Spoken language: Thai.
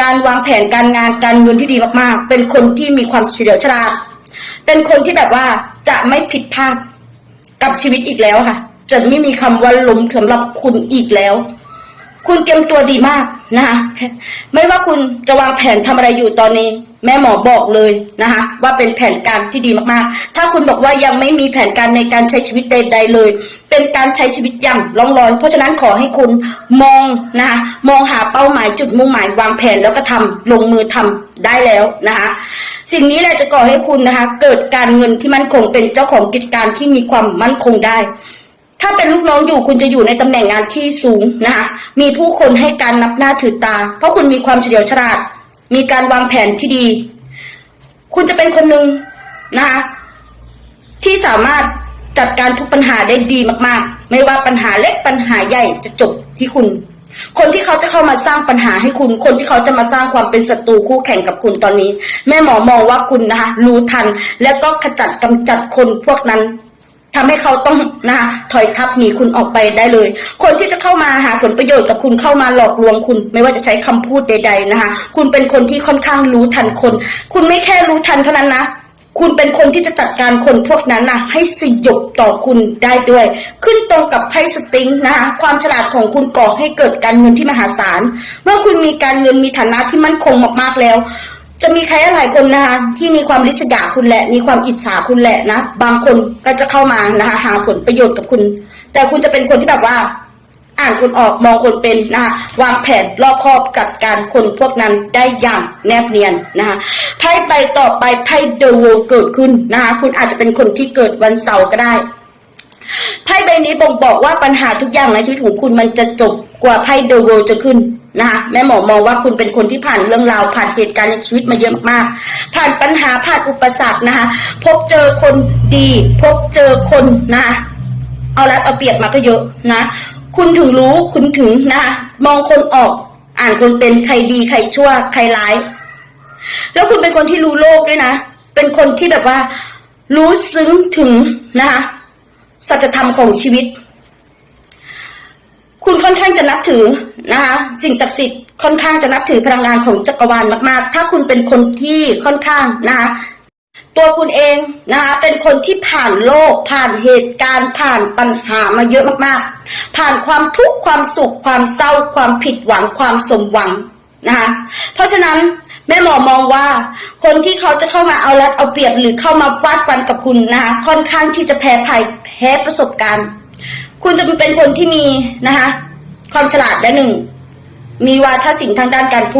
การวางแผนการงานการเงินที่ดีมากๆ เป็นคนที่มีความเฉลียวฉลาด เป็นคนที่แบบว่าจะไม่ผิดพลาดกับชีวิตอีกแล้วค่ะ จะไม่มีคำว่าล้มสำหรับคุณอีกแล้ว คุณเตรียมตัวดีมากนะคะไม่ว่าคุณจะวางแผนทำอะไรอยู่ตอนนี้ แม่หมอบอกเลยนะคะ ว่าเป็นแผนการที่ดีมากๆ ถ้าคุณบอกว่ายังไม่มีแผนการในการใช้ชีวิตใด ๆ เลย เป็นการใช้ชีวิตอย่างล่องลอย เพราะฉะนั้นขอให้คุณมองนะคะมองหาเป้าหมายจุดมุ่งหมายวางแผนแล้วก็ทำลงมือทำได้แล้วนะคะสิ่งนี้แหละจะก่อให้คุณนะคะ เกิดการเงินที่มั่นคงเป็นเจ้าของกิจการที่มีความมั่นคงได้ ถ้าเป็นลูกน้องอยู่คุณจะอยู่ในตำแหน่งงานที่สูงนะคะมีผู้คนให้การนับหน้าถือตา เพราะคุณมีความเฉลียวฉลาด มีการวางแผนที่ดี คุณจะเป็นคนหนึ่งนะคะที่สามารถจัดการทุกปัญหาได้ดีมากๆ ไม่ว่าปัญหาเล็กปัญหาใหญ่จะจบที่คุณ คนที่เขาจะเข้ามาสร้างปัญหาให้คุณ คนที่เขาจะมาสร้างความเป็นศัตรูคู่แข่งกับคุณตอนนี้ แม่หมอมองว่าคุณนะคะรู้ทัน แล้วก็ขจัดกำจัดคนพวกนั้น ทำให้เขาต้องนะคะถอยทับหนีคุณออกไปได้เลย คนที่จะเข้ามาหาผลประโยชน์กับคุณเข้ามาหลอกลวงคุณ ไม่ว่าจะใช้คำพูดใด ๆนะคะ คุณเป็นคนที่ค่อนข้างรู้ทันคน คุณไม่แค่รู้ทันเท่านั้นนะคุณเป็นคนที่จะจัดการคนพวกนั้นนะให้สยบต่อคุณได้ด้วย ขึ้นตรงกับไพ่สติงนะคะความฉลาดของคุณก่อให้เกิดการเงินที่มหาศาลเมื่อคุณมีการเงินมีฐานะที่มั่นคงมากๆแล้ว จะมีใครหลายคนนะคะที่มีความริษยาคุณแหละ มีความอิจฉาคุณแหละนะ บางคนก็จะเข้ามานะคะหาผลประโยชน์กับคุณ แต่คุณจะเป็นคนที่แบบว่า อ่านคนออกมองคนเป็นนะคะวางแผนรอบคอบจัดการคนพวกนั้นได้อย่างแนบเนียนนะคะไพ่ใบต่อไปไพ่เดอะโวเกิดขึ้นนะคะคุณอาจจะเป็นคนที่เกิดวันเสาร์ก็ได้ไพ่ใบนี้บ่งบอกว่าปัญหาทุกอย่างในชีวิตของคุณมันจะจบกว่าไพ่เดอะเวิลด์จะขึ้น นะคะแม่หมอมองว่าคุณเป็นคนที่ผ่านเรื่องราวผ่านเหตุการณ์ในชีวิตมาเยอะมาก ผ่านปัญหาผ่านอุปสรรคนะคะ พบเจอคนดี พบเจอคนนะคะเอาละเอาเปรียบมาก็เยอะนะ คุณถึงรู้คุณถึงนะคะมองคนออก อ่านคนเป็นใครดีใครชั่วใครร้าย แล้วคุณเป็นคนที่รู้โลกด้วยนะ เป็นคนที่แบบว่า รู้ซึ้งถึงนะคะสัจธรรมของชีวิต คุณค่อนข้างจะนับถือนะคะสิ่งศักดิ์สิทธิ์ค่อนข้างจะนับถือพลังงานของจักรวาลมาก ๆ ถ้าคุณเป็นคนที่ค่อนข้างนะคะตัวคุณเองนะคะเป็นคนที่ผ่านโลก ผ่านเหตุการณ์ผ่านปัญหามาเยอะมากๆ ผ่านความทุกข์ความสุข ความเศร้า ความผิดหวังความสมหวังนะคะเพราะฉะนั้นแม่หมอมองว่า คนที่เขาจะเข้ามาเอารัดเอาเปรียบหรือเข้ามาวาดฟันกับคุณนะคะค่อนข้างที่จะแพ้ภัยแพ้ประสบการณ์ คุณจะเป็นคนที่มีนะคะความฉลาดและหนึ่งมีวาทศิลป์ทางด้านการพูด